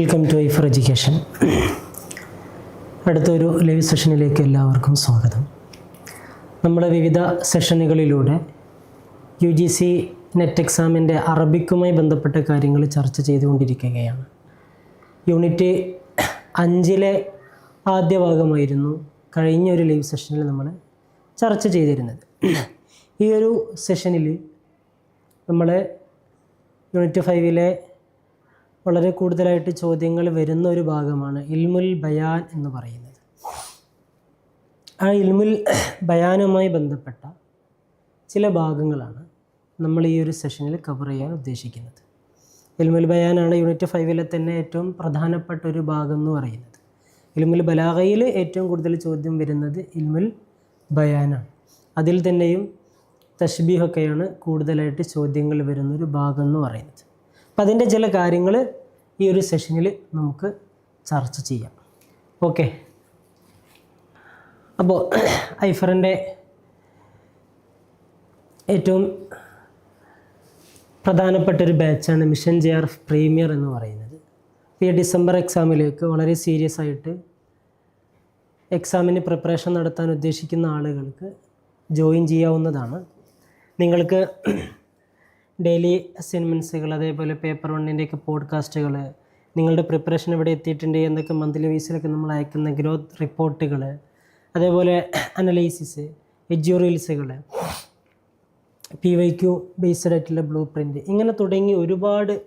Welcome to I for education അടുത്തൊരു live സെഷനിലേക്ക് എല്ലാവർക്കും സ്വാഗതം. നമ്മുടെ വിവിധ സെഷനുകളിലൂടെ യു ജി സി നെറ്റ് എക്സാമിന്റെ അറബിക്കുമായി ബന്ധപ്പെട്ട കാര്യങ്ങൾ ചർച്ച ചെയ്തുകൊണ്ടിരിക്കുകയാണ്. യൂണിറ്റ് അഞ്ചിലെ ആദ്യ ഭാഗമായിരുന്നു കഴിഞ്ഞ ഒരു ലൈവ് സെഷനിൽ നമ്മൾ ചർച്ച ചെയ്തിരുന്നത്. ഈ ഒരു സെഷനിൽ നമ്മൾ യൂണിറ്റ് ഫൈവിലെ വളരെ കൂടുതലായിട്ട് ചോദ്യങ്ങൾ വരുന്ന ഒരു ഭാഗമാണ് ഇൽമുൽ ബയാൻ എന്ന് പറയുന്നത്. ആ ഇൽമുൽ ബയാനുമായി ബന്ധപ്പെട്ട ചില ഭാഗങ്ങളാണ് നമ്മൾ ഈ ഒരു സെഷനിൽ കവർ ചെയ്യാൻ ഉദ്ദേശിക്കുന്നത്. ഇൽമുൽ ബയാനാണ് യൂണിറ്റ് ഫൈവിലെ തന്നെ ഏറ്റവും പ്രധാനപ്പെട്ട ഒരു ഭാഗം എന്ന് പറയുന്നത്. ഇൽമുൽ ബലാഗയിൽ ഏറ്റവും കൂടുതൽ ചോദ്യം വരുന്നത് ഇൽമുൽ ബയാനാണ്. അതിൽ തന്നെയും തഷ്ബീഹൊക്കെയാണ് കൂടുതലായിട്ട് ചോദ്യങ്ങൾ വരുന്നൊരു ഭാഗം എന്ന് പറയുന്നത്. അപ്പം അതിന്റെ ചില കാര്യങ്ങൾ ഈ ഒരു സെഷനിൽ നമുക്ക് ചർച്ച ചെയ്യാം. ഓക്കെ അപ്പോൾ ഐഫറിന്റെ ഏറ്റവും പ്രധാനപ്പെട്ട ഒരു ബാച്ചാണ് മിഷൻ ജെ ആർ പ്രീമിയർ എന്ന് പറയുന്നത്. ഈ ഡിസംബർ എക്സാമിലേക്ക് വളരെ സീരിയസ് ആയിട്ട് എക്സാമിന് പ്രിപ്പറേഷൻ നടത്താൻ ഉദ്ദേശിക്കുന്ന ആളുകൾക്ക് ജോയിൻ ചെയ്യാവുന്നതാണ്. നിങ്ങൾക്ക് ഡെയിലി അസൈൻമെന്റ്സുകൾ അതേപോലെ പേപ്പർ വണ്ണിന്റെയൊക്കെ പോഡ്കാസ്റ്റുകൾ നിങ്ങളുടെ പ്രിപ്പറേഷൻ എവിടെ എത്തിയിട്ടുണ്ട് എന്നൊക്കെ മന്ത്ലി വൈസിലൊക്കെ നമ്മൾ അയക്കുന്ന ഗ്രോത്ത് റിപ്പോർട്ടുകൾ അതേപോലെ അനലൈസിസ് എജ്യൂറീൽസുകൾ പി വൈ ക്യു ബേസ്ഡ് ആയിട്ടുള്ള ബ്ലൂ പ്രിന്റ് ഇങ്ങനെ തുടങ്ങി ഒരുപാട്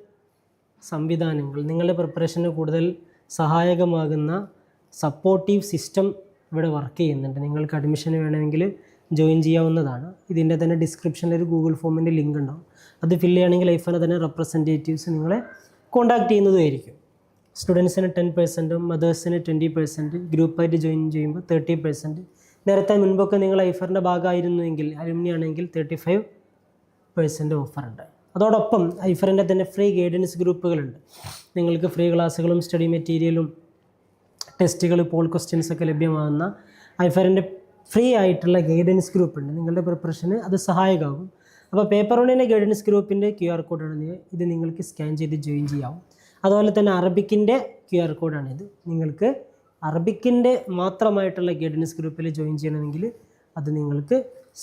സംവിധാനങ്ങൾ നിങ്ങളുടെ പ്രിപ്പറേഷന് കൂടുതൽ സഹായകമാകുന്ന സപ്പോർട്ടീവ് സിസ്റ്റം ഇവിടെ വർക്ക് ചെയ്യുന്നുണ്ട്. നിങ്ങൾക്ക് അഡ്മിഷൻ വേണമെങ്കിൽ ജോയിൻ ചെയ്യാവുന്നതാണ്. ഇതിന്റെ തന്നെ ഡിസ്ക്രിപ്ഷനിൽ ഒരു ഗൂഗിൾ ഫോമിന്റെ ലിങ്ക് ഉണ്ടാവും. അത് ഫില്ല് ചെയ്യുകയാണെങ്കിൽ ലൈഫിനെ തന്നെ റെപ്രസെന്റേറ്റീവ്സ് നിങ്ങളെ കോൺടാക്ട് ചെയ്യുന്നതുമായിരിക്കും സ്റ്റുഡൻസിന് ടെൻ പെർസെന്റും മദേഴ്സിന് ട്വന്റി പെർസെന്റ് ഗ്രൂപ്പായിട്ട് ജോയിൻ ചെയ്യുമ്പോൾ തേർട്ടി പെർസെന്റ് നേരത്തെ മുൻപൊക്കെ നിങ്ങൾ ഐഫറിന്റെ ഭാഗമായിരുന്നുവെങ്കിൽ അലുമിനി ആണെങ്കിൽ തേർട്ടി ഫൈവ് പെർസെന്റ് ഓഫറുണ്ട് അതോടൊപ്പം ഐഫറിന്റെ തന്നെ ഫ്രീ ഗൈഡൻസ് ഗ്രൂപ്പുകളുണ്ട്. നിങ്ങൾക്ക് ഫ്രീ ക്ലാസ്സുകളും സ്റ്റഡി മെറ്റീരിയലും ടെസ്റ്റുകൾ പോൾ ക്വസ്റ്റ്യൻസ് ഒക്കെ ലഭ്യമാകുന്ന ഐഫറിന്റെ ഫ്രീ ആയിട്ടുള്ള ഗൈഡൻസ് ഗ്രൂപ്പ് ഉണ്ട്. നിങ്ങളുടെ പ്രിപ്പറേഷന് അത് സഹായകമാകും. അപ്പോൾ പേപ്പർ വണ്ണിന്റെ ഗൈഡൻസ് ഗ്രൂപ്പിന്റെ ക്യു ആർ കോഡാണ് ഇത്. നിങ്ങൾക്ക് സ്കാൻ ചെയ്ത് ജോയിൻ ചെയ്യാവും. അതുപോലെ തന്നെ അറബിക്കിന്റെ ക്യു ആർ കോഡാണിത് നിങ്ങൾക്ക് അറബിക്കിന്റെ മാത്രമായിട്ടുള്ള ഗൈഡൻസ് ഗ്രൂപ്പിൽ ജോയിൻ ചെയ്യണമെങ്കിൽ അത് നിങ്ങൾക്ക്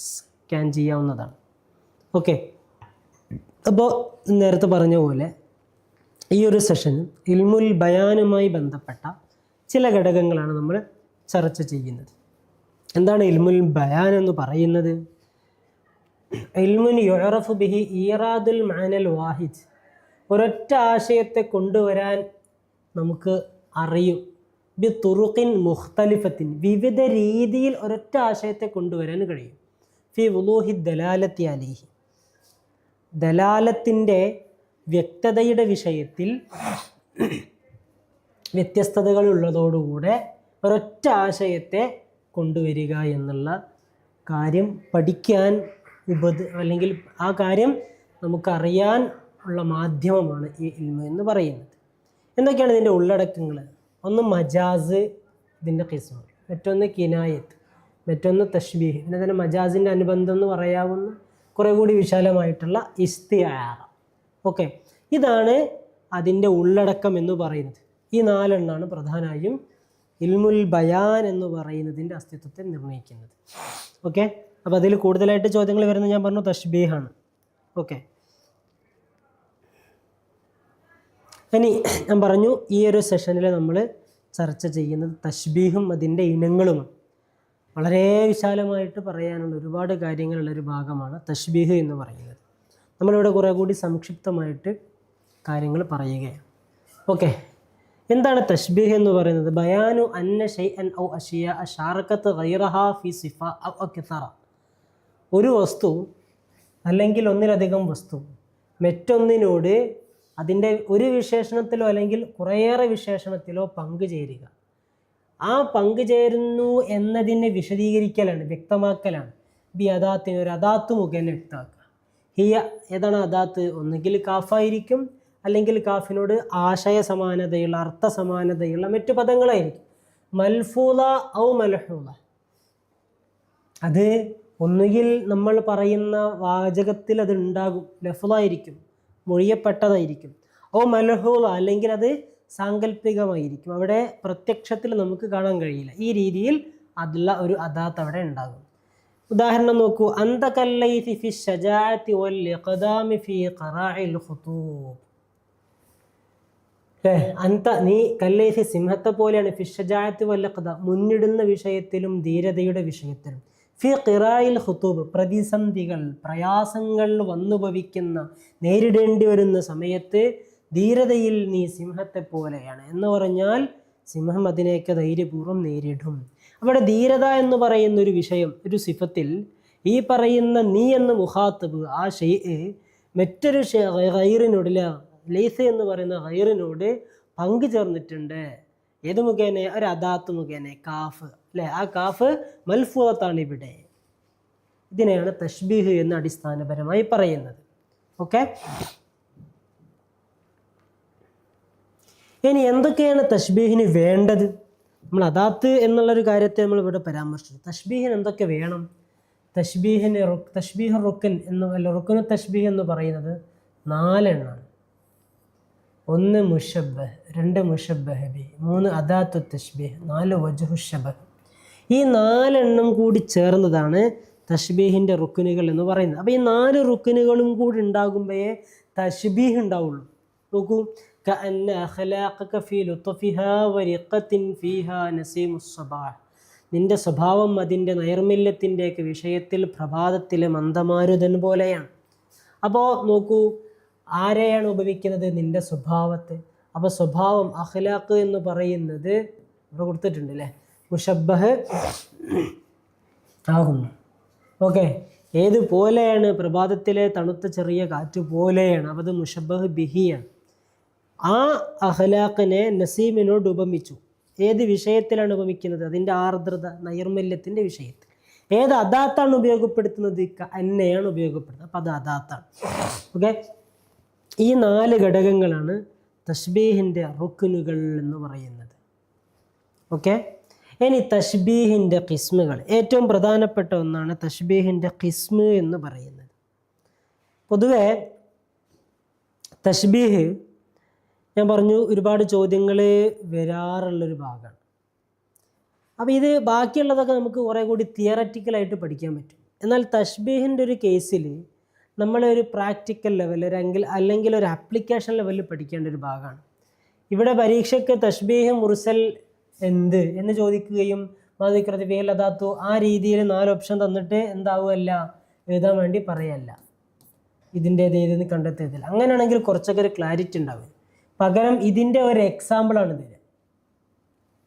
സ്കാൻ ചെയ്യാവുന്നതാണ്. ഓക്കെ അപ്പോൾ നേരത്തെ പറഞ്ഞ പോലെ ഈ ഒരു സെഷൻ ഇൽമുൽ ബയാനുമായി ബന്ധപ്പെട്ട ചില ഘടകങ്ങളാണ് നമ്മൾ ചർച്ച ചെയ്യുന്നത്. എന്താണ് ഇൽമുൽ ബയാൻ എന്ന് പറയുന്നത്? യുറഫു ബിഹി ഈറാദുൽ മാനൽ വാഹിദ്. ഒരൊറ്റ ആശയത്തെ കൊണ്ടുവരാൻ നമുക്ക് അറിയും. ബി തുറുഖിൻ മുഖ്തലിഫത്തിൻ. വിവിധ രീതിയിൽ ഒരൊറ്റ ആശയത്തെ കൊണ്ടുവരാൻ കഴിയും. ഫി വുലൂഹി ദലാലത്തി അലിഹി. ദലാലത്തിന്റെ വ്യക്തതയുടെ വിഷയത്തിൽ വ്യത്യസ്തതകൾ ഉള്ളതോടുകൂടെ ഒരൊറ്റ ആശയത്തെ കൊണ്ടുവരിക എന്നുള്ള കാര്യം പഠിക്കാൻ ഉപദ അല്ലെങ്കിൽ ആ കാര്യം നമുക്കറിയാൻ ഉള്ള മാധ്യമമാണ് ഈ ഇൽമ എന്ന് പറയുന്നത്. എന്തൊക്കെയാണ് ഇതിന്റെ ഉള്ളടക്കങ്ങൾ? ഒന്ന് മജാസ് ഇതിന്റെ കിസ്മ മറ്റൊന്ന് കിനായത്ത് മറ്റൊന്ന് തഷ്ബീഹ് പിന്നെ തന്നെ മജാസിന്റെ അനുബന്ധം എന്ന് പറയാവുന്ന കുറേ കൂടി വിശാലമായിട്ടുള്ള ഇസ്തിയാറ. ഓക്കെ. ഇതാണ് അതിന്റെ ഉള്ളടക്കം എന്ന് പറയുന്നത്. ഈ നാലെണ്ണാണ് പ്രധാനമായും ഇൽമുൽ ബയാൻ എന്ന് പറയുന്നതിന്റെ അസ്തിത്വത്തെ നിർണയിക്കുന്നത് ഓക്കെ അപ്പോൾ അതിൽ കൂടുതലായിട്ട് ചോദ്യങ്ങൾ വരുന്നത് ഞാൻ പറഞ്ഞു തഷ്ബീഹാണ് ഓക്കെ ഇനി ഞാൻ പറഞ്ഞു ഈ ഒരു സെഷനിൽ നമ്മൾ ചർച്ച ചെയ്യുന്നത് തഷ്ബീഹും അതിന്റെ ഇനങ്ങളും. വളരെ വിശാലമായിട്ട് പറയാനുള്ള ഒരുപാട് കാര്യങ്ങളുള്ള ഒരു ഭാഗമാണ് തഷ്ബീഹ് എന്ന് പറയുന്നത്. നമ്മളിവിടെ കുറേ കൂടി സംക്ഷിപ്തമായിട്ട് കാര്യങ്ങൾ പറയുകയാണ്. ഓക്കെ എന്താണ് തഷ്ബീഹ് എന്ന് പറയുന്നത്? ബയാനു അന്ന ഷൈ അൻ ഔ അഷിയ അഷാറക്കത്ത് ഗൈറഹ ഫി സിഫ അക്കിത്തറ ഒരു വസ്തു അല്ലെങ്കിൽ ഒന്നിലധികം വസ്തു മറ്റൊന്നിനോട് അതിന്റെ ഒരു വിശേഷണത്തിലോ അല്ലെങ്കിൽ കുറേയേറെ വിശേഷണത്തിലോ പങ്കുചേരുക ആ പങ്കുചേരുന്നു എന്നതിനെ വിശദീകരിക്കലാണ് വ്യക്തമാക്കലാണ്. ബി അദാത്തിന് ഒരു അദാത്ത് മുഖേന വ്യക്തമാക്കുക. ഹിയ ഏതാണ് അദാത്ത്? ഒന്നുകിൽ കാഫായിരിക്കും അല്ലെങ്കിൽ കാഫിനോട് ആശയ സമാനതയുള്ള അർത്ഥ സമാനതയുള്ള മറ്റു പദങ്ങളായിരിക്കും. മൽഫൂല ഔ മലഹൂല അത് ഒന്നുകിൽ നമ്മൾ പറയുന്ന വാചകത്തിൽ അത് ഉണ്ടാകും ലഫുലായിരിക്കും മൊഴിയപ്പെട്ടതായിരിക്കും. ഓ മലഹൂല അല്ലെങ്കിൽ അത് സാങ്കല്പികമായിരിക്കും അവിടെ പ്രത്യക്ഷത്തിൽ നമുക്ക് കാണാൻ കഴിയില്ല. ഈ രീതിയിൽ അതുള്ള ഒരു അദാത്ത് അവിടെ ഉണ്ടാകും. ഉദാഹരണം നോക്കൂ. അന്തകല്ലൈ ഫി ഷജാഅത്തി വൽ ഇഖ്ദാമി ഫി ഖറാഇൽ ഖുതൂബ്. അന്ത നീ കല്ലേഹി സിംഹത്തെ പോലെയാണ് ഫിഷജായത്ത് വൽ മുന്നിടുന്ന വിഷയത്തിലും ധീരതയുടെ വിഷയത്തിലും. ഫി ഖിറായിൽ ഹുത്തൂബ് പ്രതിസന്ധികൾ പ്രയാസങ്ങൾ വന്നുഭവിക്കുന്ന നേരിടേണ്ടി വരുന്ന സമയത്ത് ധീരതയിൽ നീ സിംഹത്തെ പോലെയാണ്. എന്ന് പറഞ്ഞാൽ സിംഹം അതിനെയൊക്കെ ധൈര്യപൂർവം നേരിടും. അവിടെ ധീരത എന്ന് പറയുന്ന ഒരു വിഷയം ഒരു സിഫത്തിൽ ഈ പറയുന്ന നീ എന്ന മുഹാത്തബ് ആ ഷെയ് മറ്റൊരു ഗൈറിനോട് ലൈസ് എന്ന് പറയുന്ന ഹൈറിനോട് പങ്കു ചേർന്നിട്ടുണ്ട്. ഏത് മുഖേന? ഒരു അദാത്ത് മുഖേന കാഫ് അല്ലേ? ആ കാഫ് മൽഫൂത്താണ് ഇവിടെ. ഇതിനെയാണ് തഷ്ബീഹ് എന്ന് അടിസ്ഥാനപരമായി പറയുന്നത്. ഓക്കെ? ഇനി എന്തൊക്കെയാണ് തഷ്ബീഹിന് വേണ്ടത്? നമ്മൾ അദാത്ത് എന്നുള്ളൊരു കാര്യത്തെ നമ്മൾ ഇവിടെ പരാമർശിച്ചു. തഷ്ബീഹിന് എന്തൊക്കെ വേണം? തഷ്ബീഹിന് തഷ്ബീഹ് റുക്കൻ എന്ന് അല്ല റുക്കനു തഷ്ബീഹ് എന്ന് പറയുന്നത് നാലെണ്ണാണ്. ഒന്ന് മുഷബ് രണ്ട് മുഷബ് ബി മൂന്ന് അദാത്തു തഷ്ബീഹ് നാല് വജുഹുഷബ് ഈ നാലെണ്ണം കൂടി ചേർന്നതാണ് തഷ്ബീഹിന്റെ റുക്കിനുകൾ എന്ന് പറയുന്നത്. അപ്പോൾ ഈ നാല് റുക്കിനുകളും കൂടി ഉണ്ടാകുമ്പോഴേ തഷ്ബീഹ് ഉണ്ടാവുള്ളൂ. നോക്കൂ നിന്റെ സ്വഭാവം അതിന്റെ നൈർമല്യത്തിന്റെയൊക്കെ വിഷയത്തിൽ പ്രഭാതത്തിലെ മന്ദമാരുതൻ പോലെയാണ്. അപ്പോൾ നോക്കൂ ആരെയാണ് ഉപയോഗിക്കുന്നത് നിന്റെ സ്വഭാവത്തെ. അപ്പോൾ സ്വഭാവം അഖ്ലാഖ് എന്ന് പറയുന്നത് ഇവിടെ കൊടുത്തിട്ടുണ്ട് അല്ലേ മുഷബഹ് ആകുന്നു. ഓക്കെ. ഏതുപോലെയാണ് പ്രഭാതത്തിലെ തണുത്ത ചെറിയ കാറ്റ് പോലെയാണ്? അപ്പോൾ അത് മുഷബഹ് ബിഹിയാണ്. ആ അഹ്ലാഖിനെ നസീമിനോട് ഉപമിച്ചു. ഏത് വിഷയത്തിലാണ് ഉപമിക്കുന്നത്? അതിന്റെ ആർദ്രത നൈർമല്യത്തിന്റെ വിഷയത്തിൽ. ഏത് അദാത്താണ് ഉപയോഗപ്പെടുത്തുന്നത്? അന്നയാണ് ഉപയോഗപ്പെടുത്തുന്നത്. അപ്പം അത് അദാത്താണ്. ഓക്കെ. ഈ നാല് ഘടകങ്ങളാണ് തഷ്ബീഹിന്റെ റുക്കുനുകൾ എന്ന് പറയുന്നത്. ഓക്കെ? ഇനി തഷ്ബീഹിന്റെ കിസ്മുകൾ. ഏറ്റവും പ്രധാനപ്പെട്ട ഒന്നാണ് തഷ്ബീഹിന്റെ കിസ്മ് എന്ന് പറയുന്നത്. പൊതുവേ തഷ്ബീഹ് ഞാൻ പറഞ്ഞു ഒരുപാട് ചോദ്യങ്ങൾ വരാറുള്ളൊരു ഭാഗമാണ്. അപ്പോൾ ഇത് ബാക്കിയുള്ളതൊക്കെ നമുക്ക് കുറേ കൂടി തിയററ്റിക്കലായിട്ട് പഠിക്കാൻ പറ്റും. എന്നാൽ തഷ്ബീഹിന്റെ ഒരു കേസിൽ നമ്മളൊരു പ്രാക്ടിക്കൽ ലെവൽ അല്ലെങ്കിൽ അല്ലെങ്കിൽ ഒരു ആപ്ലിക്കേഷൻ ലെവലിൽ പഠിക്കേണ്ട ഒരു ഭാഗമാണ്. ഇവിടെ പരീക്ഷയ്ക്ക് തഷ്ബീഹ് മുർസൽ എന്ത് എന്ന് ചോദിക്കുകയും മാതിക്രതി വേൽ അതാത്തു ആ രീതിയിൽ നാല് ഓപ്ഷൻ തന്നിട്ട് എന്താവുമല്ല എഴുതാൻ വേണ്ടി പറയല്ല. ഇതിന്റേത് ഏതെന്ന് കണ്ടെത്തിയതില്ല അങ്ങനെയാണെങ്കിൽ കുറച്ചൊക്കെ ഒരു ക്ലാരിറ്റി ഉണ്ടാവും. പകരം ഇതിന്റെ ഒരു എക്സാമ്പിളാണ് തരിക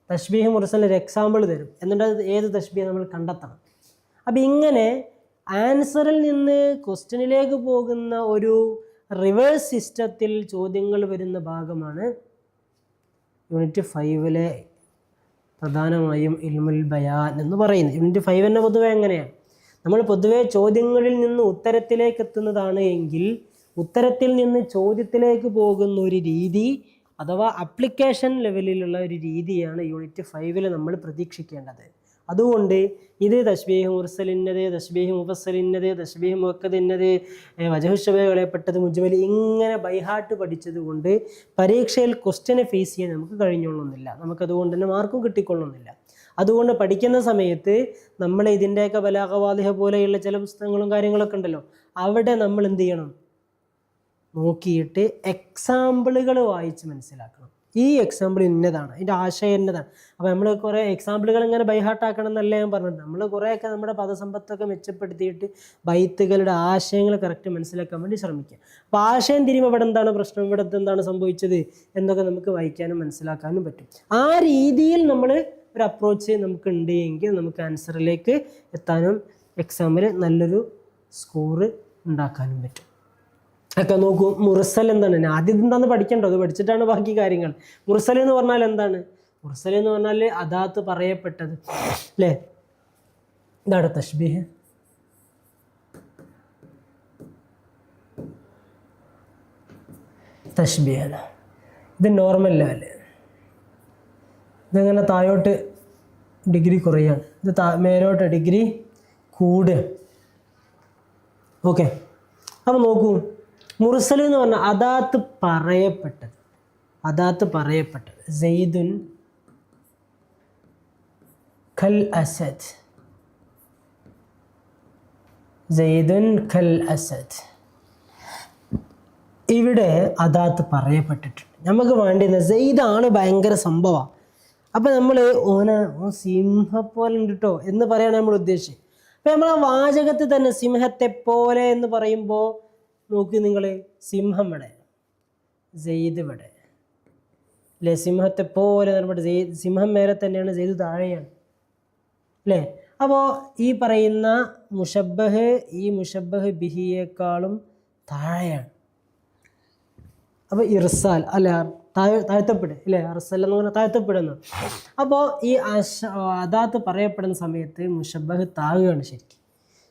തഷ്ബീഹ് മുർസലിന് ഒരു എക്സാമ്പിൾ തരും. എന്നിട്ട് ഏത് തഷ്ബീഹ് നമ്മൾ കണ്ടെത്തണം. അപ്പം ഇങ്ങനെ ആൻസറിൽ നിന്ന് ക്വസ്റ്റ്യനിലേക്ക് പോകുന്ന ഒരു റിവേഴ്സ് സിസ്റ്റത്തിൽ ചോദ്യങ്ങൾ വരുന്ന ഭാഗമാണ്. യൂണിറ്റ് ഫൈവിലെ പ്രധാനമായും ഇൽമുൽ ബയാൻ എന്ന് പറയുന്നത്. യൂണിറ്റ് ഫൈവ് തന്നെ പൊതുവെ എങ്ങനെയാണ് നമ്മൾ പൊതുവെ ചോദ്യങ്ങളിൽ നിന്ന് ഉത്തരത്തിലേക്ക് എത്തുന്നതാണ് എങ്കിൽ ഉത്തരത്തിൽ നിന്ന് ചോദ്യത്തിലേക്ക് പോകുന്ന ഒരു രീതി അഥവാ അപ്ലിക്കേഷൻ ലെവലിലുള്ള ഒരു രീതിയാണ് യൂണിറ്റ് ഫൈവിൽ നമ്മൾ പ്രതീക്ഷിക്കേണ്ടത്. അതുകൊണ്ട് ഇത് തശ്ബീഹ് മുർസലിന്നത് തശ്ബീഹ് മുഫസലിന്നത് തശ്ബീഹ് മുക്കദിന്നത് വജഹുഷബകളെപ്പെട്ടത് മുജ്മൽ ഇങ്ങനെ ബൈഹാർട്ട് പഠിച്ചത് കൊണ്ട് പരീക്ഷയിൽ ക്വസ്റ്റ്യനെ ഫേസ് ചെയ്യാൻ നമുക്ക് കഴിഞ്ഞോളുന്നില്ല നമുക്കതുകൊണ്ട് തന്നെ മാർക്കും കിട്ടിക്കൊള്ളുന്നില്ല. അതുകൊണ്ട് പഠിക്കുന്ന സമയത്ത് നമ്മൾ ഇതിന്റെയൊക്കെ ബലാഹവാദിഹ പോലെയുള്ള ചില പുസ്തകങ്ങളും കാര്യങ്ങളൊക്കെ ഉണ്ടല്ലോ അവിടെ നമ്മൾ എന്ത് ചെയ്യണം? നോക്കിയിട്ട് എക്സാമ്പിളുകൾ വായിച്ച് മനസ്സിലാക്കണം. ഈ എക്സാമ്പിൾ ഇന്നതാണ് ഇതിന്റെ ആശയം ഇന്നതാണ്. അപ്പോൾ നമ്മൾ കുറേ എക്സാമ്പിളുകൾ ഇങ്ങനെ ബൈഹാർട്ടാക്കണം എന്നല്ല ഞാൻ പറഞ്ഞത്. നമ്മൾ കുറേയൊക്കെ നമ്മുടെ പദസമ്പത്തൊക്കെ മെച്ചപ്പെടുത്തിയിട്ട് ബൈത്തുകളുടെ ആശയങ്ങൾ കറക്റ്റ് മനസ്സിലാക്കാൻ വേണ്ടി ശ്രമിക്കുക. അപ്പോൾ ആശയം തിരിയുമ്പോൾ ഇവിടെ എന്താണ് പ്രശ്നം? ഇവിടെ എന്താണ് സംഭവിച്ചത്? എന്നൊക്കെ നമുക്ക് വായിക്കാനും മനസ്സിലാക്കാനും പറ്റും. ആ രീതിയിൽ നമ്മൾ ഒരു അപ്രോച്ച് നമുക്ക് എങ്കിൽ നമുക്ക് ആൻസറിലേക്ക് എത്താനും എക്സാമിൽ നല്ലൊരു സ്കോറ് ഉണ്ടാക്കാനും പറ്റും. ഒക്കെ നോക്കൂ മുർസൽ എന്താണ്? ആദ്യം എന്താണെന്ന് പഠിക്കണ്ടോ? അത് പഠിച്ചിട്ടാണ് ബാക്കി കാര്യങ്ങൾ. മുർസൽ എന്ന് പറഞ്ഞാൽ എന്താണ്? മുർസൽ എന്ന് പറഞ്ഞാൽ അതാത്ത് പറയപ്പെട്ടത്. അല്ലേ ഇതാണ് തഷ്ബീഹ് തഷ്ബീഹ് ഇത് നോർമൽ ലെവൽ ഇതങ്ങനെ താഴോട്ട് ഡിഗ്രി കുറയാണ്? ഇത് താ മേലോട്ട് ഡിഗ്രി കൂടുക. ഓക്കെ അപ്പോൾ നോക്കൂ. മുർസൽ എന്ന് പറഞ്ഞാൽ അതാത്ത് പറയപ്പെട്ടത്. അതാത്ത് പറയപ്പെട്ടത്. സെയ്ദുൻ ഖൽ അസദ്. സെയ്ദുൻ ഖൽ അസദ്. ഇവിടെ അതാത്ത് പറയപ്പെട്ടിട്ടുണ്ട്. നമുക്ക് വേണ്ടിയിരുന്ന സെയ്ദാണ് ഭയങ്കര സംഭവം. അപ്പം നമ്മൾ ഓന ഓ സിംഹ പോലെ ഉണ്ട് കേട്ടോ എന്ന് പറയാണ് നമ്മൾ ഉദ്ദേശിച്ചത്. അപ്പം നമ്മൾ ആ വാചകത്തിൽ തന്നെ സിംഹത്തെ പോലെ എന്ന് പറയുമ്പോൾ നോക്കി നിങ്ങൾ സിംഹം ഇവിടെ ജെയ്ത് ഇവിടെ. അല്ലേ സിംഹത്തെ പോലെ നമ്മുടെ ജെയ് സിംഹം മേലെ തന്നെയാണ് ജെയ്ത് താഴെയാണ്. അല്ലേ അപ്പോൾ ഈ പറയുന്ന മുഷബഹ് ഈ മുഷബഹ് ബിഹിയേക്കാളും താഴെയാണ്. അപ്പോൾ ഇർസാൽ അല്ല താഴെ താഴ്ത്തപ്പെടും അല്ലേ അർസൽ എന്ന് പറഞ്ഞാൽ താഴ്ത്തപ്പെടുന്നു. അപ്പോൾ ഈ അശ അതാത്ത് പറയപ്പെടുന്ന സമയത്ത് മുഷബഹ് താഴുകയാണ് ശരിക്കും.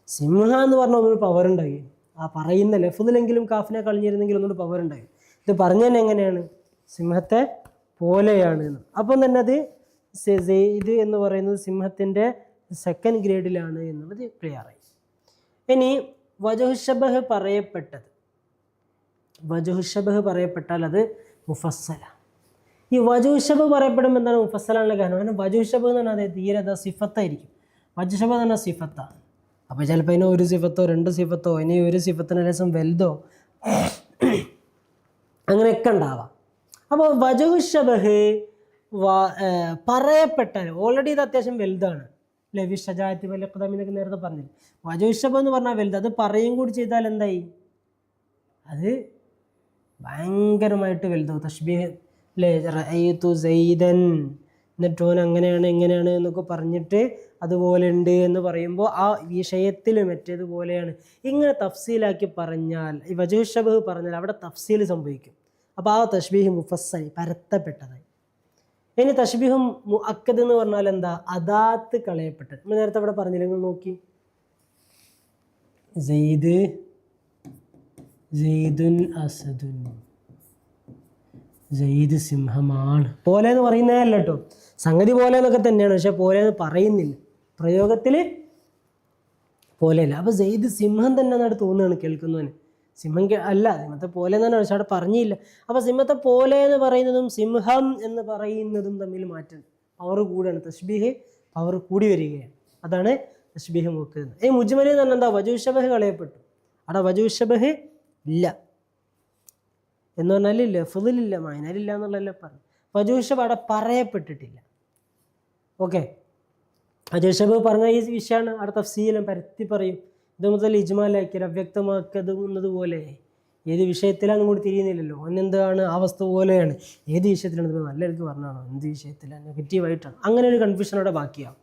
സിംഹ എന്ന് പറഞ്ഞാൽ ഒന്നൊരു പവർ ഉണ്ടായി ആ പറയുന്ന ലഫുദിലെങ്കിലും കാഫിനെ കളഞ്ഞിരുന്നെങ്കിൽ ഒന്നുകൂടി പവറുണ്ടായി ഇത് പറഞ്ഞു തന്നെ എങ്ങനെയാണ്? സിംഹത്തെ പോലെയാണ് എന്ന്. അപ്പം തന്നെ അത് ഇത് എന്ന് പറയുന്നത് സിംഹത്തിന്റെ സെക്കൻഡ് ഗ്രേഡിലാണ് എന്നുള്ളത് ക്ലിയറായി ഇനി വജുഷബഹ് പറയപ്പെട്ടത്. വജുഷബഹ് പറയപ്പെട്ടാൽ അത് മുഫസ്സല. ഈ വജുഷബ് പറയപ്പെടുമ്പോൾ എന്താണ് മുഫസ്സലാണുള്ള കാരണം? കാരണം വജുഷബ് എന്ന് പറഞ്ഞാൽ അതായത് സിഫത്തായിരിക്കും. വജുഷബ് എന്ന് പറഞ്ഞാൽ സിഫത്താണ്. അപ്പോൾ ചിലപ്പോൾ അതിന് ഒരു സിഫത്തോ രണ്ട് സിഫത്തോ ഇനി ഒരു സിഫത്തിന് രസം വലുതോ. അങ്ങനെയൊക്കെ ഉണ്ടാവാം. അപ്പോൾ വജുഷബഹ് പറയപ്പെട്ടാൽ ഓൾറെഡി ഇത് അത്യാവശ്യം വലുതാണ്. ലവി ഷജായത്തി വലക്കദമിനൊക്കെ നേരത്തെ പറഞ്ഞില്ല? വജുഷബ് എന്ന് പറഞ്ഞാൽ വലുത്. അത് പറയും കൂടി ചെയ്താൽ എന്തായി? അത് ഭയങ്കരമായിട്ട് വലുതാവും. തഷ്ബീഹ് അല്ലേ? റഅയ്തു സൈദൻ. എന്നിട്ട് ഓൻ അങ്ങനെയാണ് എങ്ങനെയാണ് എന്നൊക്കെ പറഞ്ഞിട്ട് അതുപോലെ ഉണ്ട് എന്ന് പറയുമ്പോൾ ആ വിഷയത്തിൽ മറ്റേതുപോലെയാണ്. ഇങ്ങനെ തഫ്സീലാക്കി പറഞ്ഞാൽ ഈ വജുഷബ് പറഞ്ഞാൽ അവിടെ തഫ്സീൽ സംഭവിക്കും. അപ്പോൾ ആ തഷ്ബീഹ് മുഫസ്സൽ പരത്തപ്പെട്ടതായി ഇനി തഷ്ബീഹും മുഅക്കദ് എന്ന് പറഞ്ഞാൽ എന്താ? അദാത്ത് കളയപ്പെട്ടത്. നമ്മൾ നേരത്തെ അവിടെ പറഞ്ഞില്ലെങ്കിൽ നോക്കി. സെയ്ദ് സെയ്ദുൻ അസദുൻ. സെയ്ദ് സിംഹമാണ്. പോലെ എന്ന് പറയുന്നതല്ല കേട്ടോ സംഗതി പോലെ എന്നൊക്കെ തന്നെയാണ്. പക്ഷെ പോലെ എന്ന് പറയുന്നില്ല. പ്രയോഗത്തിൽ പോലെയല്ല. അപ്പോൾ സെയ്ദ് സിംഹം തന്നെ എന്നാണ് തോന്നുകയാണ് കേൾക്കുന്നവന്. സിംഹം അല്ല സിംഹത്തെ പോലെ എന്നാണ് പക്ഷെ അവിടെ പറഞ്ഞില്ല. അപ്പോൾ സിംഹത്തെ പോലെ എന്ന് പറയുന്നതും സിംഹം എന്ന് പറയുന്നതും തമ്മിൽ മാറ്റം. പവർ കൂടുകയാണ് തഷ്ബീഹ് പവർ കൂടി വരികയാണ്. അതാണ് തഷ്ബീഹ് നോക്കുന്നത് ഈ മുജ്മലി എന്ന് പറഞ്ഞാൽ എന്താ? വജുഷബഹ് കളയപ്പെട്ടു. അവിടെ വജുഷബഹ് ഇല്ല. എന്ന് പറഞ്ഞാൽ ലഫുദിലില്ല മൈനലില്ല എന്നുള്ളതല്ലേ പറഞ്ഞു. വജുഷബ് അവിടെ പറയപ്പെട്ടിട്ടില്ല. ഓക്കെ? വജുഷബ് പറഞ്ഞ ഈ വിഷയമാണ് അവിടെ തഫ്സീലും പരത്തി പറയും. ഇത് മുതൽ ഇജ്മാലാക്കി അവ്യക്തമാക്കുന്നത് പോലെ. ഏത് വിഷയത്തിലാണ് കൂടി തിരിയുന്നില്ലല്ലോ. ഒന്നെന്താണ് ആ വസ്തു പോലെയാണ്. ഏത് വിഷയത്തിലാണ് നല്ല എനിക്ക് പറഞ്ഞാണോ? എന്ത് വിഷയത്തിലാണ് നെഗറ്റീവായിട്ടാണ് അങ്ങനെ ഒരു കൺഫ്യൂഷൻ അവിടെ ബാക്കിയാവും.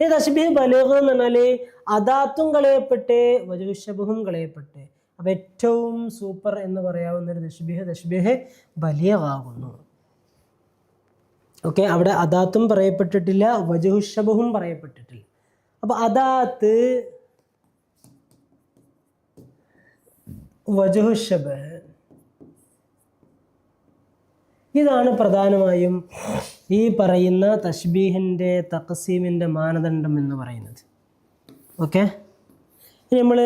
ഏ തഷ്ബീഹ് ബലോഹ് എന്ന് പറഞ്ഞാൽ അദാത്തും കളയപ്പെട്ട് വജുഷബും കളയപ്പെട്ട്. അപ്പം ഏറ്റവും സൂപ്പർ എന്ന് പറയാവുന്ന ഒരു തഷ്ബീഹ് തഷ്ബീഹ് ബലിയകാകുന്നു ഓക്കെ അവിടെ അദാത്തും പറയപ്പെട്ടിട്ടില്ല വജുഷബും പറയപ്പെട്ടിട്ടില്ല. അപ്പം അദാത്ത് വജുഷബ് ഇതാണ് പ്രധാനമായും ഈ പറയുന്ന തഷ്ബീഹിന്റെ തഖസീമിന്റെ മാനദണ്ഡം എന്ന് പറയുന്നത്. ഓക്കെ നമ്മൾ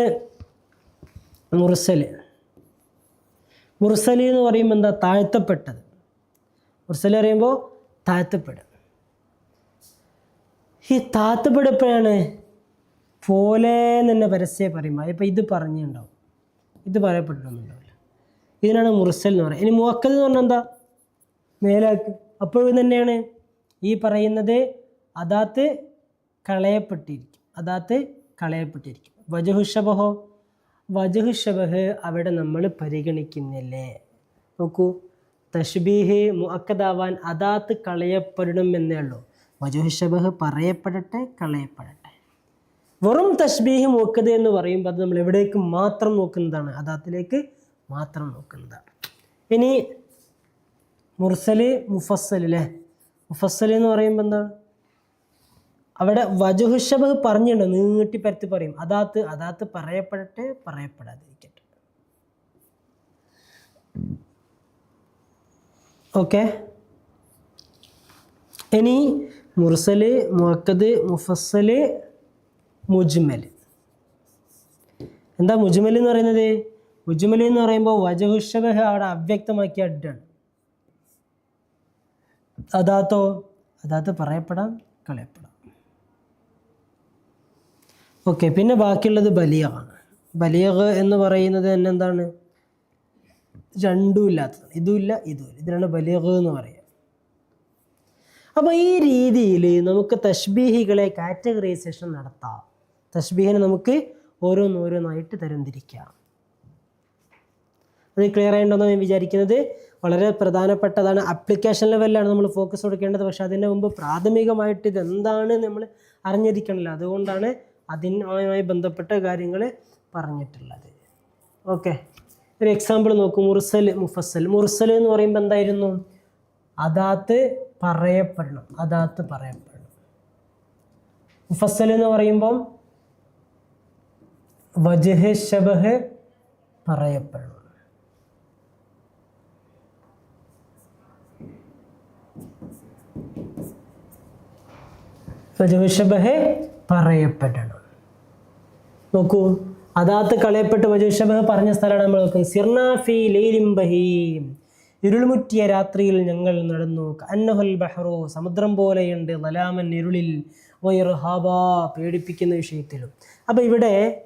മുർസൽ മുർസലി എന്ന് പറയുമ്പോൾ എന്താ? താഴ്ത്തപ്പെട്ടത്. മുർസൽ പറയുമ്പോൾ താഴ്ത്തപ്പെടുക ഈ താഴ്ത്തപ്പെടുമ്പോഴാണ് പോലെ തന്നെ പരസ്യം പറയുമ്പോൾ ഇപ്പം ഇത് പറഞ്ഞിട്ടുണ്ടാവും. ഇത് പറയപ്പെട്ടിട്ടൊന്നുണ്ടാവില്ല ഇതിനാണ് മുർസൽ എന്ന് പറയുന്നത്. ഇനി മുവക്കൽ എന്ന് പറഞ്ഞാൽ എന്താ? മേലാക്ക്. അപ്പോഴും തന്നെയാണ് ഈ പറയുന്നത് അതാത്ത് കളയപ്പെട്ടിരിക്കും. അതാത്ത് കളയപ്പെട്ടിരിക്കും. വജഹുഷബഹോ വജഹുഷബഹ് അവിടെ നമ്മൾ പരിഗണിക്കുന്നില്ലേ? നോക്കൂ തഷ്ബീഹ് മുഅക്കദാവാൻ അതാത്ത് കളയപ്പെടണം എന്നേ ഉള്ളൂ. വജുഹിഷബഹ് പറയപ്പെടട്ടെ കളയപ്പെടട്ടെ. വെറും തഷ്ബീഹ് മുഅക്കദ എന്ന് പറയുമ്പോൾ അത് നമ്മൾ എവിടേക്ക് മാത്രം നോക്കുന്നതാണ്? അദാത്തിലേക്ക് മാത്രം നോക്കുന്നതാണ്. ഇനി മുർസൽ മുഫസ്സൽ അല്ലേ മുഫസ്സൽ എന്ന് പറയുമ്പോൾ എന്താണ്? അവിടെ വജുഹുഷബഹ് പറഞ്ഞിട്ടുണ്ട് നീട്ടി പരത്തി പറയും. അതാത്ത് അതാത്ത് പറയപ്പെടട്ടെ പറയപ്പെടാതിരിക്കട്ടെ. ഓക്കെ? ഇനി മുർസൽ മുഅക്കദ് മുഫസ്സൽ മുജ്മൽ. എന്താ മുജ്മൽ എന്ന് പറയുന്നത്? മുജ്മൽ എന്ന് പറയുമ്പോൾ വജഹുഷബഹ് അവിടെ അവ്യക്തമാക്കിയ അഡാണ് അതാത്തോ അതാത്ത് പറയപ്പെടാം കളയപ്പെടാം. ഓക്കെ പിന്നെ ബാക്കിയുള്ളത് ബലിയാണ് ബലിയഗ് എന്ന് പറയുന്നത് തന്നെ എന്താണ്? രണ്ടും ഇല്ലാത്തത് ഇതുമില്ല ഇതുമില്ല. ഇതിനാണ് ബലിയഗ് എന്ന് പറയുക. അപ്പോൾ ഈ രീതിയിൽ നമുക്ക് തഷ്ബീഹികളെ കാറ്റഗറൈസേഷൻ നടത്താം. തഷ്ബീഹിനെ നമുക്ക് ഓരോന്നോരോന്നായിട്ട് തരംതിരിക്കാം. അത് ക്ലിയർ ആയിട്ടുണ്ടെന്ന് ഞാൻ വിചാരിക്കുന്നത്? വളരെ പ്രധാനപ്പെട്ടതാണ്. അപ്ലിക്കേഷൻ ലെവലിലാണ് നമ്മൾ ഫോക്കസ് കൊടുക്കേണ്ടത്. പക്ഷേ അതിന്റെ മുമ്പ് പ്രാഥമികമായിട്ട് ഇതെന്താണ് നമ്മൾ അറിഞ്ഞിരിക്കണമല്ലോ അതുകൊണ്ടാണ് അതിനുമായി ബന്ധപ്പെട്ട കാര്യങ്ങൾ പറഞ്ഞിട്ടുള്ളത്. ഓക്കെ. ഒരു എക്സാമ്പിൾ നോക്കൂ. മുർസൽ മുഫസൽ മുർസൽ എന്ന് പറയുമ്പോൾ എന്തായിരുന്നു? അതാത്ത് പറയപ്പെടണം. അതാത്ത് പറയപ്പെടണം. മുഫസൽ എന്ന് പറയുമ്പം വജഹ് ഷബഹ് പറയപ്പെടണം. ഷബഹ് പറയപ്പെടണം. നോക്കൂ. അതാത്ത് കളയപ്പെട്ട് വജുഷബഹ് പറഞ്ഞ സ്ഥലമാണ് നമ്മൾ നോക്കുന്നത്. സിർനാഫി ലൈലിം ബഹീം. ഇരുൾമുറ്റിയ രാത്രിയിൽ ഞങ്ങൾ നടന്നു. അന്നഹുൽ ബഹ്റു സമുദ്രം പോലെയുണ്ട് നലാമൻ ഇരുളിൽ. വൈർഹാബ പേടിപ്പിക്കുന്ന വിഷയത്തിലും. അപ്പം ഇവിടെ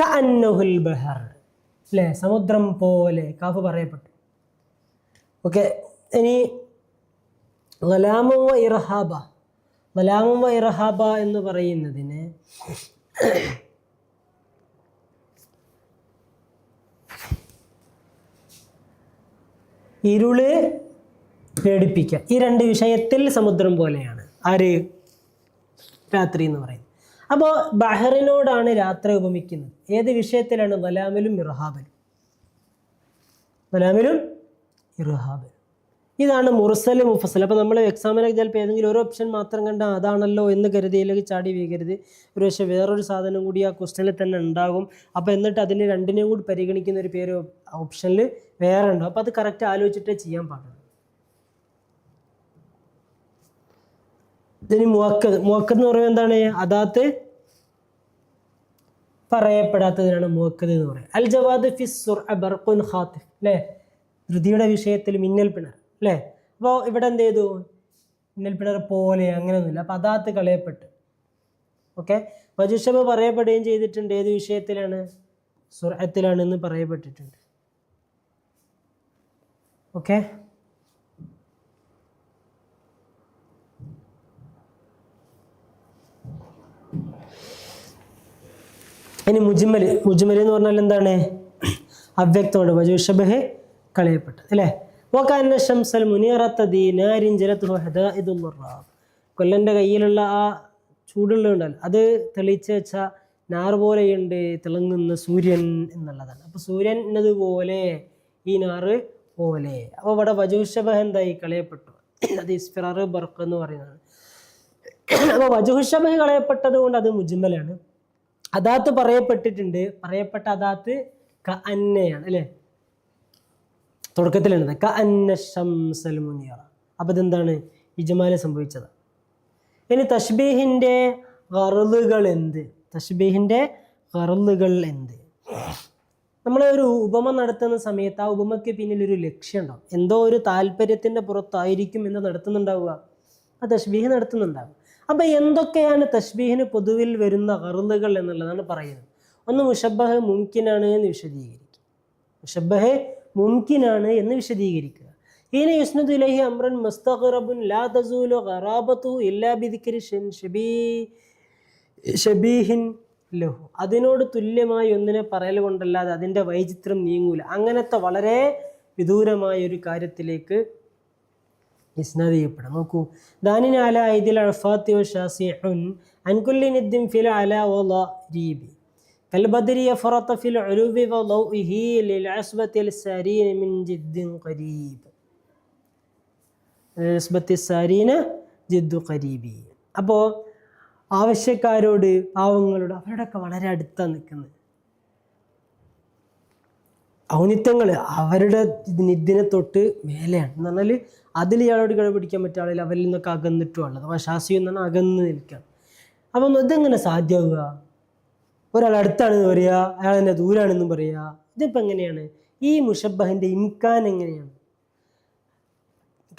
ക അന്നഹുൽ ബഹർ അല്ലേ സമുദ്രം പോലെ കാഫ് പറയപ്പെട്ടു. ഓക്കെ. ഇനി വലാമുവ ഇർഹാബ വലാമുവ ഇറഹാബ എന്ന് പറയുന്നതിന് ഇരുൾ പേടിപ്പിക്കുക. ഈ രണ്ട് വിഷയത്തിൽ സമുദ്രം പോലെയാണ്. ആര്? രാത്രി എന്ന് പറയുന്നത്. അപ്പോൾ ബഹറിനോടാണ് രാത്രി ഉപമിക്കുന്നത്. ഏത് വിഷയത്തിലാണ്? വലാമലും ഇർഹാബിലും. വലാമലും ഇർഹാബിലും. ഇതാണ് മുർസൽ മുഫസൽ. അപ്പോൾ നമ്മൾ എക്സാമിനൊക്കെ ചിലപ്പോൾ ഏതെങ്കിലും ഒരു ഓപ്ഷൻ മാത്രം കണ്ട അതാണല്ലോ എന്ന് കരുതി അല്ലെങ്കിൽ ചാടി വീകരുത്. ഒരു പക്ഷേ വേറൊരു സാധനം കൂടി ആ ക്വസ്റ്റനിൽ തന്നെ ഉണ്ടാകും. അപ്പോൾ എന്നിട്ട് അതിന് രണ്ടിനെയും കൂടി പരിഗണിക്കുന്ന ഒരു പേര് ഓപ്ഷനിൽ വേറെ ഉണ്ടാവും അപ്പോൾ അത് കറക്റ്റ് ആലോചിച്ചിട്ടേ ചെയ്യാൻ പാടുള്ളൂ. ഇതിന് മുവക്കത് എന്ന് പറയുന്നത് എന്താണ്? അതാത്ത് പറയപ്പെടാത്തതിനാണ് മുവക്കത് എന്ന് പറയുന്നത്. അൽ ജവാദ് ഫിസ് ബർഖുൻ ഖാത്തിഫ് അല്ലേ? ധൃതിയുടെ വിഷയത്തിൽ മിന്നൽ പിണർ അല്ലേ? അപ്പോൾ ഇവിടെ എന്ത് ചെയ്തു? മിന്നൽ പിണർ പോലെ അങ്ങനെയൊന്നുമില്ല. അപ്പോൾ അതാത്ത് കളയപ്പെട്ടു. ഓക്കെ? വജുഷബ് പറയപ്പെടുകയും ചെയ്തിട്ടുണ്ട്. ഏത് വിഷയത്തിലാണ്? സുറത്തിലാണ് എന്ന് പറയപ്പെട്ടിട്ടുണ്ട്. ഓക്കെ? ഇനി മുജിമൽ മുജിമൽ എന്ന് പറഞ്ഞാൽ എന്താണ്? അവ്യക്തമാണ്. വജുഷബഹ് കളയപ്പെട്ടത് അല്ലേ? വക്കാന ഷംസൽ കൊല്ലന്റെ കയ്യിലുള്ള ആ ചൂടുള്ള ഉണ്ടല്ലോ അത് തെളിച്ച് വെച്ച നാർ പോലെയുണ്ട് തിളങ്ങുന്ന സൂര്യൻ എന്നുള്ളതാണ്. അപ്പോൾ സൂര്യൻ എന്നതുപോലെ ഈ നാറ് പോലെ. അപ്പോൾ ഇവിടെ വജുഷബഹ എന്തായി? കളയപ്പെട്ടു. അത് ഇസ്ഫിറാർ ബർക്ക് എന്ന് പറയുന്നത്. അപ്പോൾ വജുഷബഹ കളയപ്പെട്ടത് കൊണ്ട് അത് മുജ്മലാണ്. അദാത്ത് പറയപ്പെട്ടിട്ടുണ്ട്. പറയപ്പെട്ട അദാത്ത് ക അന്നയാണ് അല്ലേ? തുടക്കത്തിലാണ് ക അന്ന ഷംസൽ മുനിയറ അപ്പോൾ ഇതെന്താണ്? ഇജ്മാല സംഭവിച്ചത്. ഇനി തഷ്ബീഹിന്റെ കറുതുകൾ എന്ത്? തഷ്ബീഹിന്റെ കറുതുകൾ എന്ത്? നമ്മൾ ഒരു ഉപമ നടത്തുന്ന സമയത്ത് ആ ഉപമയ്ക്ക് പിന്നിൽ ഒരു ലക്ഷ്യം ഉണ്ടാവും. എന്തോ ഒരു താല്പര്യത്തിന്റെ പുറത്തായിരിക്കും എന്ന് നടത്തുന്നുണ്ടാവുക. ആ തഷ്ബീഹ് നടത്തുന്നുണ്ടാവും. അപ്പോൾ എന്തൊക്കെയാണ് തഷ്ബീഹിന് പൊതുവിൽ വരുന്ന അറുതുകൾ എന്നുള്ളതാണ് പറയുന്നത്. ഒന്ന് മുഷബഹ് മുംകിനാണ് എന്ന് വിശദീകരിക്കുക. മുഷബഹ് മുംകിനാണ് എന്ന് വിശദീകരിക്കുക. ഇനി യുസ്നദ് ഇലഹി അമ്രൻ മുസ്തഖറബുൻ ലാ തസൂലു ഖറാബത്തു ഇല്ലാ ബിദിക്രി ഷബീ ഷബീഹിൻ ലഹു. അതിനോട് തുല്യമായി ഒന്നിനെ പറയൽ കൊണ്ടല്ലാതെ അതിന്റെ വൈചിത്രം നീങ്ങൂല. അങ്ങനത്തെ വളരെ വിദൂരമായ ഒരു കാര്യത്തിലേക്ക് ഇസ്നാദ് ചെയ്യപ്പെടാം. നോക്കൂ ദാനിന അല ഇതിൽ അഴഫാത്തി ഷാസിഉൻ അൻകുല്ലി നിദ്ദിം ഫിൽ അല ഒല രീബി കൽബദരി ഫറത്ത ഫിൽ ഉലുവി വലൗഇഹി ലിൽ അസ്ബത്തിൽ സരീന മിൻ ജിദ്ദിൻ ഖരീബ്. അസ്ബത്തിൽ സരീന ജിദ്ദു ഖരീബി. അപ്പോൾ ആവശ്യക്കാരോട് പാവങ്ങളോട് അവരോടൊക്കെ വളരെ അടുത്താണ് നിൽക്കുന്നത്. ഔന്നിത്യങ്ങൾ അവരുടെ നിതിനെ തൊട്ട് മേലെയാണ്. എന്ന് പറഞ്ഞാൽ അതിൽ ഇയാളോട് കടപിടിക്കാൻ പറ്റിയ ആളിൽ അവരിൽ നിന്നൊക്കെ അകന്നിട്ടുള്ളത് അപ്പോൾ എന്ന് പറഞ്ഞാൽ അകന്ന് നിൽക്കുക അപ്പം ഇതെങ്ങനെ സാധ്യമാവുക ഒരാൾ അടുത്താണെന്ന് പറയുക അയാൾ എന്റെ ദൂരാണെന്നും പറയുക. ഇതിപ്പോൾ എങ്ങനെയാണ്? ഈ മുഷബഹിന്റെ ഇംഖാൻ എങ്ങനെയാണ്?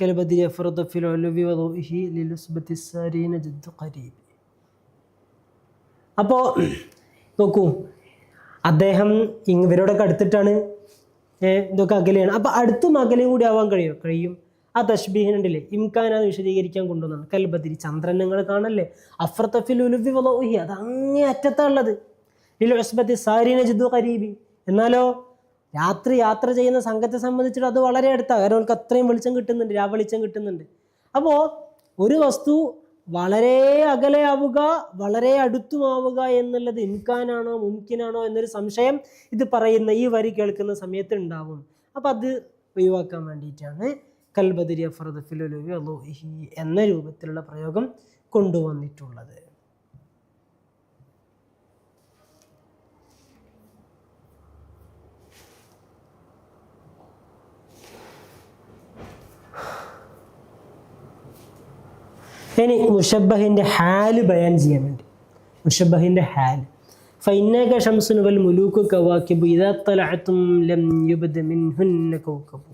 കലബദി ഫുറദഫിലോ ലുബി വദോ ഹി ലിലുസ്ബത്തി സരീന ജിദ്ദു ഖരീബ്. അപ്പോൾ നോക്കൂ. അദ്ദേഹം ഇവരോടൊക്കെ അടുത്തിട്ടാണ് ഇതൊക്കെ അകലെയാണ്. അപ്പോൾ അടുത്തും അകലെയും കൂടി ആവാൻ കഴിയും? കഴിയും. ആ തഷ്ബീഹിനുണ്ടല്ലേ അത് വിശദീകരിക്കാൻ കൊണ്ടുവന്നാണ് കൽബത്തിരി ചന്ദ്രൻ നിങ്ങൾ കാണല്ലേ? അഫ്രത്തഫിൽ ഉലുവി വലോഹി. അത് അങ്ങേ അറ്റത്താണുള്ളത്. ലിൽ ഉസ്ബത്തി സാരീന ജിദ്ദു കരീബി എന്നാലോ രാത്രി യാത്ര ചെയ്യുന്ന സംഘത്തെ സംബന്ധിച്ചിട്ട് അത് വളരെ അടുത്താണ്. കാരണം അവർക്ക് അത്രയും വെളിച്ചം കിട്ടുന്നുണ്ട് രാ വെളിച്ചം കിട്ടുന്നുണ്ട്. അപ്പോൾ ഒരു വസ്തു വളരെ അകലെയാവുക വളരെ അടുത്തുമാവുക എന്നുള്ളത് ഇൻകാനാണോ മുംകിനാണോ എന്നൊരു സംശയം ഇത് പറയുന്ന ഈ വരി കേൾക്കുന്ന സമയത്ത് ഉണ്ടാവും. അപ്പം അത് ഒഴിവാക്കാൻ വേണ്ടിയിട്ടാണ് കൽബദരി അഫറദ് ഫിലുലുവി അലോഹി എന്ന രൂപത്തിലുള്ള പ്രയോഗം കൊണ്ടുവന്നിട്ടുള്ളത്. ഇനി മുഷബഹിന്റെ ഹാൽ ബയാൻ ചെയ്യാൻ വേണ്ടി. മുഷബഹിന്റെ ഹാൽ ഫൈനക ഷംസുൻ വൽ മുലൂക്ക് കവാക്കിബു തലഅത്തും ലം യുബദ മിൻഹുന്ന കൗകബു.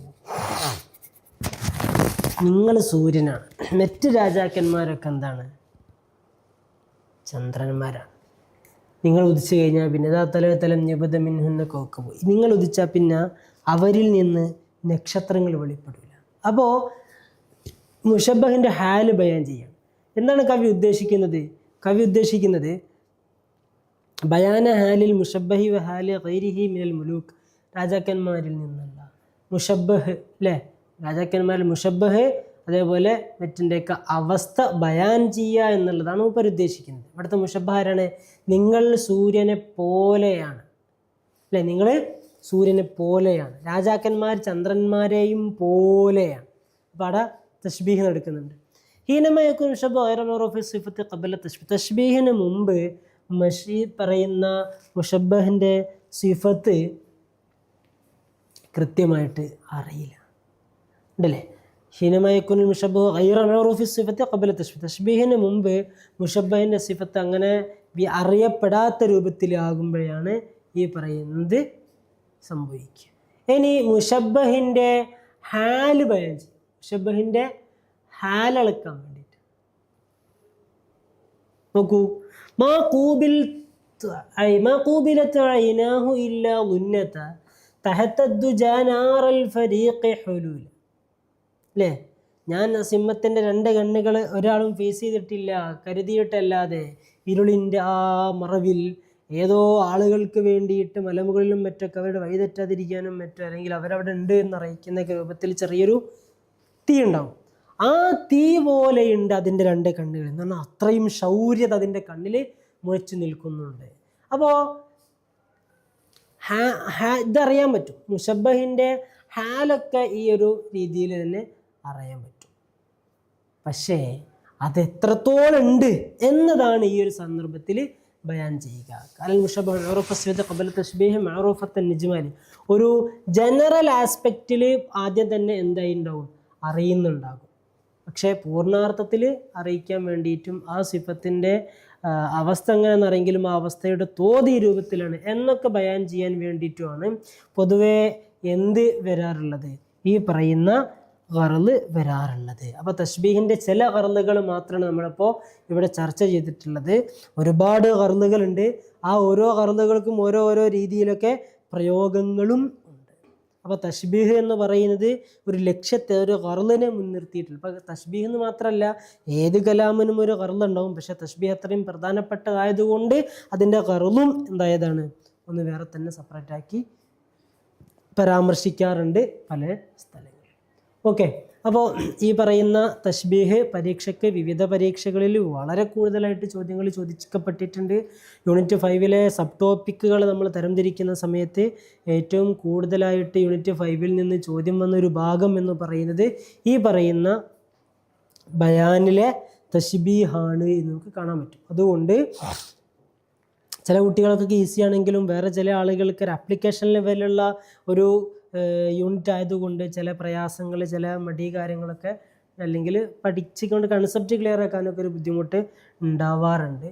നിങ്ങൾ സൂര്യനാണ്. മറ്റ് രാജാക്കന്മാരൊക്കെ എന്താണ്? ചന്ദ്രന്മാരാണ്. നിങ്ങൾ ഉദിച്ചു കഴിഞ്ഞാൽ പിന്നെ ഇതാ തല തലം യുബദ മിൻഹുന്ന കൗക്കബു നിങ്ങൾ ഉദിച്ചാൽ പിന്നെ അവരിൽ നിന്ന് നക്ഷത്രങ്ങൾ വെളിപ്പെടില്ല അപ്പോൾ മുഷബഹിന്റെ ഹാൽ ബയാൻ ചെയ്യാം എന്താണ് കവി ഉദ്ദേശിക്കുന്നത്? കവി ഉദ്ദേശിക്കുന്നത് ബയാന ഹാലിൽ മുഷബഹി വ ഹാലി ഗൈരിഹി മിനൽ മുലൂക്ക് രാജാക്കന്മാരിൽ നിന്നല്ല മുഷബഹ് അല്ലേ രാജാക്കന്മാരിൽ മുഷബഹ് അതേപോലെ മറ്റിന്റെയൊക്കെ അവസ്ഥ ബയാൻ ചെയ്യുക എന്നുള്ളതാണ് മൂപ്പർ ഉദ്ദേശിക്കുന്നത്. ഇവിടുത്തെ മുഷബഹ ആരാണ്? നിങ്ങൾ സൂര്യനെ പോലെയാണ്. അല്ലേ നിങ്ങൾ സൂര്യനെ പോലെയാണ്. രാജാക്കന്മാർ ചന്ദ്രന്മാരെയും പോലെയാണ്. അപ്പോൾ അവിടെ തഷ്ബീഹ് നടക്കുന്നുണ്ട്. ഹീനമയക്കും സിഫത്ത് കബല തഷ്ബി തഷ്ബീഹിന് മുമ്പ് മഷീ പറയുന്ന മുഷബഹിന്റെ സിഫത്ത് കൃത്യമായിട്ട് അറിയില്ല. ഉണ്ടല്ലേ? ഹീനമയക്കുൻ മുഷബ് ഐറഫി സിഫത്ത് കബല തഷ്ബി തഷ്ബീഹിന് മുമ്പ് മുഷബഹിന്റെ സിഫത്ത് അങ്ങനെ അറിയപ്പെടാത്ത രൂപത്തിലാകുമ്പോഴാണ് ഈ പറയുന്നത് സംഭവിക്കുക. ഇനി മുഷബഹിന്റെ ഹാൽ ബയാൻ ചെയ്യും. മുഷബഹിന്റെ ഹാലളക്കാൻ വേണ്ടിയിട്ട്. നോക്കൂ. മാ കൂബിൽ അല്ലേ? ഞാൻ സിംഹത്തിന്റെ രണ്ട് കണ്ണുകൾ ഒരാളും ഫേസ് ചെയ്തിട്ടില്ല കരുതിയിട്ടല്ലാതെ ഇരുളിന്റെ ആ മറവിൽ ഏതോ ആളുകൾക്ക് വേണ്ടിയിട്ട് മലമുകളിലും മറ്റൊക്കെ അവരുടെ വഴിതെറ്റാതിരിക്കാനും മറ്റോ അല്ലെങ്കിൽ അവരവിടെ ഉണ്ട് എന്നറിയിക്കുന്ന രൂപത്തിൽ ചെറിയൊരു തീ ഉണ്ടാവും ആ തീ പോലെയുണ്ട് അതിന്റെ രണ്ട് കണ്ണുകൾ എന്ന് പറഞ്ഞാൽ അത്രയും ശൗര്യത അതിന്റെ കണ്ണിൽ മുഴച്ചു നിൽക്കുന്നുണ്ട്. അപ്പോൾ ഹാ ഹാ ഇതറിയാൻ പറ്റും. മുഷബഹിന്റെ ഹാലൊക്കെ ഈ ഒരു രീതിയിൽ തന്നെ അറിയാൻ പറ്റും. പക്ഷേ അത് എത്രത്തോളം ഉണ്ട് എന്നതാണ് ഈ ഒരു സന്ദർഭത്തിൽ ബയാൻ ചെയ്യുക. കാരണം മുഷബ് കബൽ തഷ്ബീഹ് മഅറൂഫത്തൻ നിജ്മാലി. ഒരു ജനറൽ ആസ്പെക്റ്റിൽ ആദ്യം തന്നെ എന്തായി ഉണ്ടാവും? അറിയുന്നുണ്ടാകും. പക്ഷേ പൂർണാർത്ഥത്തിൽ അറിയിക്കാൻ വേണ്ടിയിട്ടും ആ സിഫത്തിന്റെ അവസ്ഥ എങ്ങനെയെന്ന് അറിയെങ്കിലും ആ അവസ്ഥയുടെ തോതി രൂപത്തിലാണ് എന്നൊക്കെ ബയാൻ ചെയ്യാൻ വേണ്ടിയിട്ടുമാണ് പൊതുവേ എന്ത് വരാറുള്ളത്? ഈ പറയുന്ന ഗറൽ വരാറുള്ളത്. അപ്പോൾ തഷ്ബീഹിന്റെ ചില വറലുകൾ മാത്രമാണ് നമ്മളിപ്പോൾ ഇവിടെ ചർച്ച ചെയ്തിട്ടുള്ളത്. ഒരുപാട് ഗറലുകളുണ്ട് ആ ഓരോ വറലുകൾക്കും ഓരോ ഓരോ രീതിയിലൊക്കെ പ്രയോഗങ്ങളും അപ്പോൾ തഷ്ബീഹ് എന്ന് പറയുന്നത് ഒരു ലക്ഷ്യത്തെ ഒരു കറലിനെ മുൻനിർത്തിയിട്ടുണ്ട്. ഇപ്പോൾ തഷ്ബീഹ് എന്ന് മാത്രമല്ല ഏത് കലാമിനും ഒരു കറലുണ്ടാവും പക്ഷെ തഷ്ബീഹ് അത്രയും പ്രധാനപ്പെട്ടതായതുകൊണ്ട് അതിന്റെ കറലും എന്തായതാണ്? ഒന്ന് വേറെ തന്നെ സെപ്പറേറ്റ് ആക്കി പരാമർശിക്കാറുണ്ട് പല സ്ഥലങ്ങളിൽ ഓക്കെ അപ്പോൾ ഈ പറയുന്ന തശ്ബീഹ് പരീക്ഷയ്ക്ക് വിവിധ പരീക്ഷകളിൽ വളരെ കൂടുതലായിട്ട് ചോദ്യങ്ങൾ ചോദിക്കപ്പെട്ടിട്ടുണ്ട്. യൂണിറ്റ് ഫൈവിലെ സബ് ടോപ്പിക്കുകൾ നമ്മൾ തരംതിരിക്കുന്ന സമയത്ത് ഏറ്റവും കൂടുതലായിട്ട് യൂണിറ്റ് ഫൈവിൽ നിന്ന് ചോദ്യം വന്ന ഒരു ഭാഗം എന്ന് പറയുന്നത് ഈ പറയുന്ന ബയാനിലെ തഷ്ബീഹാണ് എന്ന് നമുക്ക് കാണാൻ പറ്റും. അതുകൊണ്ട് ചില കുട്ടികൾക്കൊക്കെ ഈസി ആണെങ്കിലും വേറെ ചില ആളുകൾക്ക് ഒരു അപ്ലിക്കേഷൻ ലെവലുള്ള ഒരു യൂണിറ്റ് ആയതുകൊണ്ട് ചില പ്രയാസങ്ങൾ ചില മടി കാര്യങ്ങളൊക്കെ അല്ലെങ്കിൽ പഠിച്ചുകൊണ്ട് കൺസെപ്റ്റ് ക്ലിയർ ആക്കാനൊക്കെ ഒരു ബുദ്ധിമുട്ട് ഉണ്ടാവാറുണ്ട്.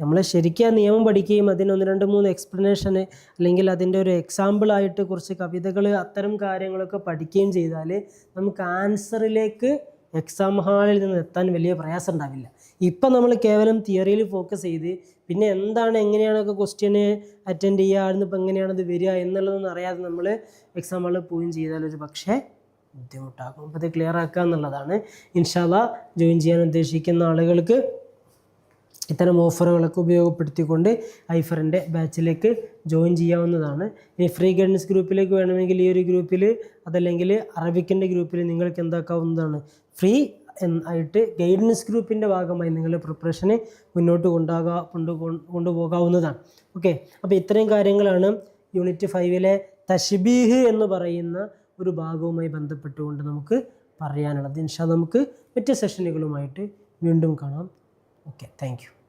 നമ്മൾ ശരിക്കും ആ നിയമം പഠിക്കുകയും അതിന് ഒന്ന് രണ്ട് മൂന്ന് എക്സ്പ്ലനേഷന് അല്ലെങ്കിൽ അതിന്റെ ഒരു എക്സാമ്പിളായിട്ട് കുറച്ച് കവിതകൾ അത്തരം കാര്യങ്ങളൊക്കെ പഠിക്കുകയും ചെയ്താൽ നമുക്ക് ആൻസറിലേക്ക് എക്സാം ഹാളിൽ നിന്ന് എത്താൻ വലിയ പ്രയാസം ഉണ്ടാവില്ല. ഇപ്പം നമ്മൾ കേവലം തിയറിയിൽ ഫോക്കസ് ചെയ്ത് പിന്നെ എന്താണ് എങ്ങനെയാണൊക്കെ ക്വസ്റ്റ്യന് അറ്റൻഡ് ചെയ്യുക ആയിരുന്നു ഇപ്പം എങ്ങനെയാണത് വരിക എന്നുള്ളതൊന്നും അറിയാതെ നമ്മൾ എക്സാം ഹാളിൽ പോവുകയും ചെയ്താൽ ഒരു പക്ഷേ ബുദ്ധിമുട്ടാകും അപ്പോൾ ഇത് ക്ലിയർ ആക്കുക എന്നുള്ളതാണ്. ഇൻഷാല്ല ജോയിൻ ചെയ്യാൻ ഉദ്ദേശിക്കുന്ന ആളുകൾക്ക് ഇത്തരം ഓഫറുകളൊക്കെ ഉപയോഗപ്പെടുത്തിക്കൊണ്ട് ഐഫറിന്റെ ബാച്ചിലേക്ക് ജോയിൻ ചെയ്യാവുന്നതാണ്. ഇനി ഫ്രീ ഗൈഡൻസ് ഗ്രൂപ്പിലേക്ക് വേണമെങ്കിൽ ഈ ഒരു ഗ്രൂപ്പിൽ അതല്ലെങ്കിൽ അറബിക്കിന്റെ ഗ്രൂപ്പിൽ നിങ്ങൾക്ക് എന്താക്കാവുന്നതാണ്. ഫ്രീ ആയിട്ട് ഗൈഡൻസ് ഗ്രൂപ്പിന്റെ ഭാഗമായി നിങ്ങളുടെ പ്രിപ്പറേഷനെ മുന്നോട്ട് കൊണ്ടാകാ കൊണ്ടു കൊണ്ടുപോകാവുന്നതാണ്. ഓക്കെ? അപ്പോൾ ഇത്രയും കാര്യങ്ങളാണ് യൂണിറ്റ് ഫൈവിലെ തഷ്ബീഹ് എന്ന് പറയുന്ന ഒരു ഭാഗവുമായി ബന്ധപ്പെട്ടുകൊണ്ട് നമുക്ക് പറയാനുള്ളത്. ഇൻഷാ നമുക്ക് മറ്റ് സെഷനുകളുമായിട്ട് വീണ്ടും കാണാം. ഓക്കെ? താങ്ക്